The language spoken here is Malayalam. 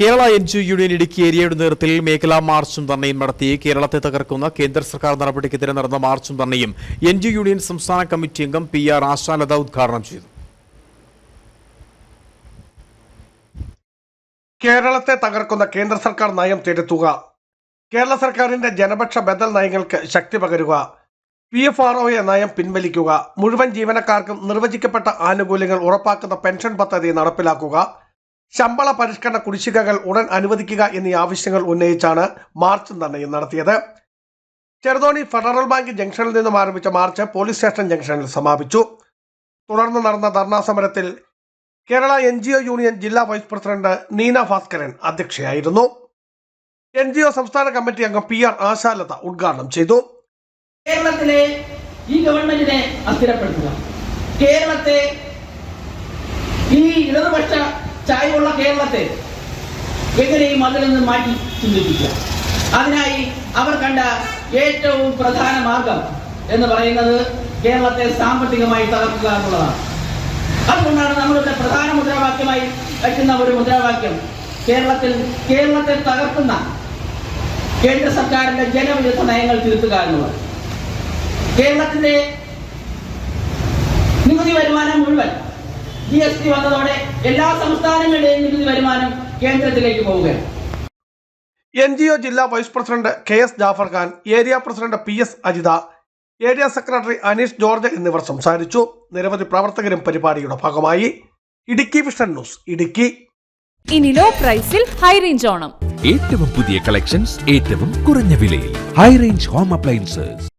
Kerala N G union Idukki ഏരിയയുടെ നേതൃത്വത്തിൽ മേഖലാ മാർച്ചും ധർണയും നടത്തി കേരളത്തെ തകർക്കുന്ന കേന്ദ്ര സർക്കാർ നടപടിക്കെതിരെ നടന്ന മാർച്ചും ധർണയും എൻ ജി യൂണിയൻ സംസ്ഥാന കമ്മിറ്റി അംഗം പി ആർ ആശാലത ഉദ്ഘാടനം ചെയ്തു. കേരളത്തെ തകർക്കുന്ന കേന്ദ്ര സർക്കാർ നയം തിരുത്തുക. കേരള സർക്കാരിന്റെ ജനപക്ഷ ബദൽ നയങ്ങൾക്ക് ശക്തി പകരുക. പി എഫ് ആർ ഒ നയം പിൻവലിക്കുക. മുഴുവൻ ജീവനക്കാർക്കും നിർവചിക്കപ്പെട്ട ആനുകൂല്യങ്ങൾ ഉറപ്പാക്കുന്ന പെൻഷൻ പദ്ധതി നടപ്പിലാക്കുക. ശമ്പള പരിഷ്കരണ കുടിശ്ശികകൾ ഉടൻ അനുവദിക്കുക എന്നീ ആവശ്യങ്ങൾ ഉന്നയിച്ചാണ് മാർച്ച് നിർണയം നടത്തിയത്. ചെറുതോണി ഫെഡറൽ ബാങ്ക് ജംഗ്ഷനിൽ നിന്നും ആരംഭിച്ച മാർച്ച് പോലീസ് സ്റ്റേഷൻ ജംഗ്ഷനിൽ സമാപിച്ചു. തുടർന്ന് നടന്ന ധർണാ സമരത്തിൽ Kerala N G O union ജില്ലാ വൈസ് പ്രസിഡന്റ് നീന ഭാസ്കരൻ അധ്യക്ഷയായിരുന്നു. എൻ ജി ഒ സംസ്ഥാന കമ്മിറ്റി അംഗം പി ആർ ആശാലത ഉദ്ഘാടനം ചെയ്തു. കേരളത്തിലെ ഈ ഗവൺമെന്റിനെ അസ്ഥിരപ്പെടുത്തുക. കേരളത്തെ കേരളത്തെ എങ്ങനെയും അതിൽ നിന്ന് മാറ്റി ചിന്തിപ്പിക്കുക. അതിനായി അവർ കണ്ട ഏറ്റവും പ്രധാന മാർഗം എന്ന് പറയുന്നത് കേരളത്തെ സാമ്പത്തികമായി തകർക്കുക എന്നുള്ളതാണ്. അതുകൊണ്ടാണ് നമ്മളുടെ പ്രധാന മുദ്രാവാക്യമായി വയ്ക്കുന്ന ഒരു മുദ്രാവാക്യം. കേരളത്തിൽ കേരളത്തെ തകർക്കുന്ന കേന്ദ്ര സർക്കാരിന്റെ ജനവിരുദ്ധ നയങ്ങൾ തിരുത്തുക എന്നുള്ളത്. കേരളത്തിന്റെ നികുതി വരുമാനം മുഴുവൻ ജി എസ് ടി വന്നതോടെ എല്ലാ സംസ്ഥാനങ്ങളുടെയും നികുതി വരുമാനം കേന്ദ്രത്തിലേക്ക് പോവുകയാണ്. എൻ ജി ഒ ജില്ലാ vice president K S Jafar Khan area president P S Ajitha area secretary Aneesh George എന്നിവർ സംസാരിച്ചു. നിരവധി പ്രവർത്തകരും പരിപാടിയുടെ ഭാഗമായി. Idukki vision news Idukki. ഇനി ലോ പ്രൈസിൽ ഹൈ റേഞ്ച് ഓണം. ഏറ്റവും പുതിയ കളക്ഷൻസ് ഏറ്റവും കുറഞ്ഞ വിലയിൽ. High range home appliances